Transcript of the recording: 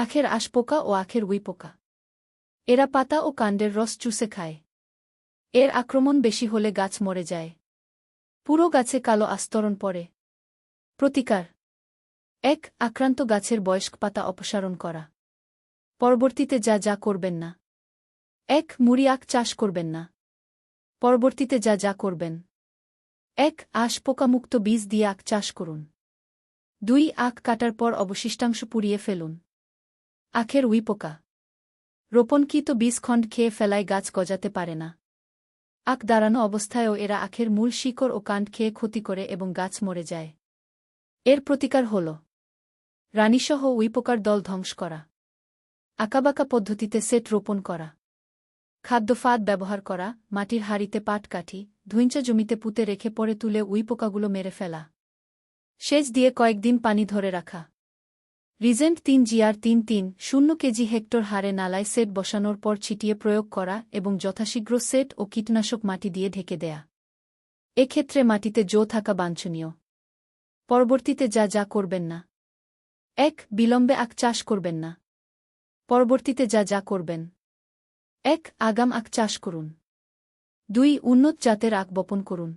আখের আশপোকা ও আখের উইপোকা এরা পাতা ও কাণ্ডের রস চুষে খায়। এর আক্রমণ বেশি হলে গাছ মরে যায়। পুরো গাছে কালো আস্তরণ পড়ে। প্রতিকার। এক, আক্রান্ত গাছের বয়স্ক পাতা অপসারণ করা। পরবর্তীতে যা যা করবেন না। এক, মুড়ি আখ চাষ করবেন না। পরবর্তীতে যা যা করবেন। এক, আশ পোকামুক্ত বীজ দিয়ে আখ চাষ করুন। দুই, আখ কাটার পর অবশিষ্টাংশ পুড়িয়ে ফেলুন। আখের উইপোকা রোপণকৃত বীজখণ্ড খেয়ে ফেলায় গাছ গজাতে পারে না। আখ দাঁড়ানো অবস্থায়ও এরা আখের মূল শিকড় ও কাণ্ড খেয়ে ক্ষতি করে এবং গাছ মরে যায়। এর প্রতিকার হল, রানীসহ উইপোকার দল ধ্বংস করা। আঁকাবাঁকা পদ্ধতিতে সেট রোপণ করা। খাদ্য ফাঁদ ব্যবহার করা, মাটির হাড়িতে পাট কাঠি ধুইঞ্চা জমিতে পুঁতে রেখে পরে তুলে উইপোকাগুলো মেরে ফেলা। সেচ দিয়ে কয়েকদিন পানি ধরে রাখা। রিজেন্ট তিন জিআর তিন তিন শূন্য কেজি হেক্টর হারে নালায় সেট বসানোর পর ছিটিয়ে প্রয়োগ করা এবং যথাশীঘ্র সেট ও কীটনাশক মাটি দিয়ে ঢেকে দেয়া। এক্ষেত্রে মাটিতে জো থাকা বাঞ্ছনীয়। পরবর্তীতে যা যা করবেন না। এক, বিলম্বে আখ চাষ করবেন না। পরবর্তীতে যা যা করবেন। এক, আগাম আখ চাষ করুন। দুই, উন্নত জাতের আখ বপন করুন।